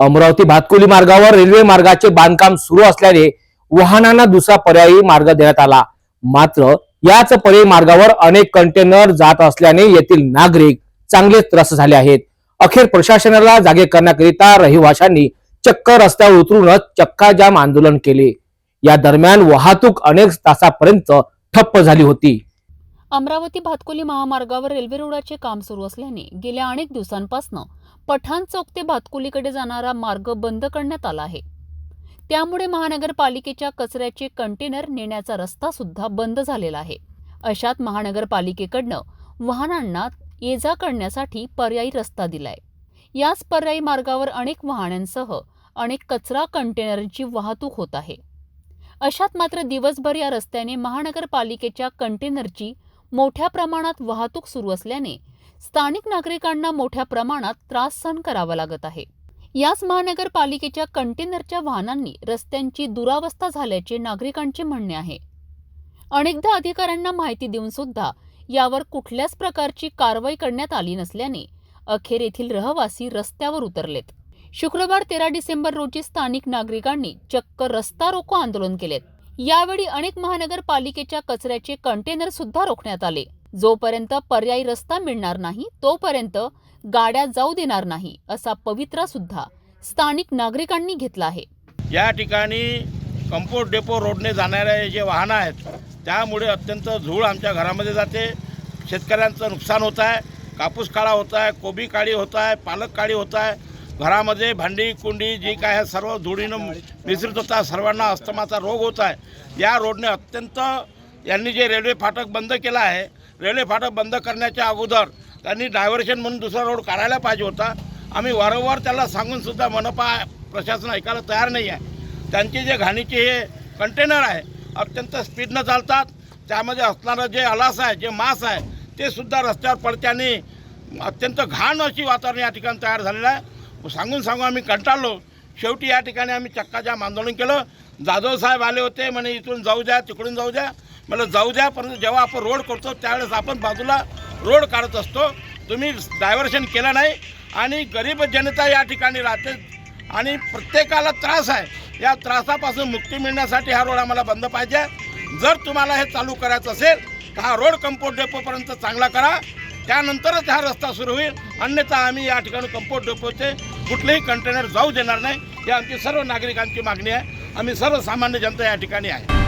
अमरावती भातकुली मार्गावर रेल्वे मार्गाचे बांधकाम सुरू असल्याने वाहनांना दुसरा पर्यायी मार्ग देण्यात आला. मात्र याच पर्यायी मार्गावर अनेक कंटेनर जात असल्याने येथील नागरिक चांगले त्रस्त झाले आहेत. अखेर प्रशासनाला जागे करण्याकरिता रहिवाशांनी चक्क रस्त्यावर उतरूनच चक्काजाम आंदोलन केले. या दरम्यान वाहतूक अनेक तासापर्यंत ठप्प झाली होती. अमरावती भातकुली महामार्गावर रेल्वे रुळाचे काम सुरू असल्याने गेल्या अनेक दिवसांपासून पठाण चौक ते भातकुलीकडे जाणारा मार्ग बंद करण्यात आला आहे. त्यामुळे महानगरपालिकेच्या कचऱ्याचे कंटेनर नेण्याचा रस्ता सुद्धा बंद झालेला आहे. अशात महानगरपालिकेकडनं वाहनांना ये जा करण्यासाठी पर्यायी रस्ता दिलाय. याच पर्यायी मार्गावर अनेक वाहनांसह अनेक कचरा कंटेनरची वाहतूक होत आहे. अशात मात्र दिवसभर या रस्त्याने महानगरपालिकेच्या कंटेनरची मोठ्या प्रमाणात वाहतूक सुरू असल्याने स्थानिक नागरिकांना मोठ्या प्रमाणात त्रास सहन करावा लागत आहे. याच महानगरपालिकेच्या कंटेनरच्या वाहनांनी रस्त्यांची दुरावस्था झाल्याचे नागरिकांचे म्हणणे आहे. अनेकदा अधिकाऱ्यांना माहिती देऊन सुद्धा यावर कुठल्याच प्रकारची कारवाई करण्यात आली नसल्याने अखेर येथील रहवासी रस्त्यावर उतरलेत. शुक्रवार तेरा डिसेंबर रोजी स्थानिक नागरिकांनी चक्क रस्ता रोको आंदोलन केलेत. यावेळी अनेक महानगरपालिकेच्या कचऱ्याचे कंटेनर सुद्धा रोखण्यात आले. जोपर्यंत पर्यायी रस्ता मिळणार नाही तोपर्यंत गाड्या जाऊ देणार नाही असा पवित्रा सुद्धा स्थानिक नागरिकांनी घेतला आहे. या ठिकाणी कंपोस्ट डेपो रोडने जाणारे जे वाहनं आहेत त्यामुळे अत्यंत धूळ आमच्या घरामध्ये जाते. शेतकऱ्यांचं नुकसान होत आहे. कापूस काळा होत आहे कोबी काळी होत आहे पालक काळी होत आहे. घरामध्ये भांडी कुंडी जी काय आहे सर्व धुळीनं मिश्रित होता सर्वांना अस्थमाचा रोग होत आहे. या रोडने अत्यंत यांनी जे रेल्वे फाटक बंद केला आहे रेल्वे फाटक बंद करण्याच्या अगोदर त्यांनी डायव्हर्शन म्हणून दुसरा रोड काढायला पाहिजे होता. आम्ही वारंवार त्याला सांगूनसुद्धा मनपा प्रशासन ऐकायला तयार नाही आहे. त्यांचे जे घाणीचे हे कंटेनर आहे अत्यंत स्पीडनं चालतात. त्यामध्ये असणारं जे अलास आहे जे मांस आहे ते सुद्धा रस्त्यावर पडत्याने अत्यंत घाण अशी वातावरण या ठिकाणी तयार झालेलं आहे. सांगून सांगून आम्ही कंटाळलो. शेवटी या ठिकाणी आम्ही चक्काजाम आंदोलन केलं. जाधव साहेब आले होते म्हणे इथून जाऊ द्या तिकडून जाऊ द्या. मला जाऊ द्या परंतु जेव्हा आपण रोड करतो त्यावेळेस आपण बाजूला रोड काढत असतो. तुम्ही डायव्हर्शन केलं नाही आणि गरीब जनता या ठिकाणी राहते आणि प्रत्येकाला त्रास आहे. या त्रासापासून मुक्ती मिळण्यासाठी हा रोड आम्हाला बंद पाहिजे. जर तुम्हाला हे चालू करायचं असेल तर हा रोड कंपोर्ट डेपोपर्यंत चांगला करा. त्यानंतरच हा रस्ता सुरू होईल. अन्यथा आम्ही या ठिकाणी कंपोस्ट डेपोचे कुठलेही कंटेनर जाऊ देणार नाही. ही आमची सर्व नागरिकांची मागणी आहे. आम्ही सर्वसामान्य जनता या ठिकाणी आहे.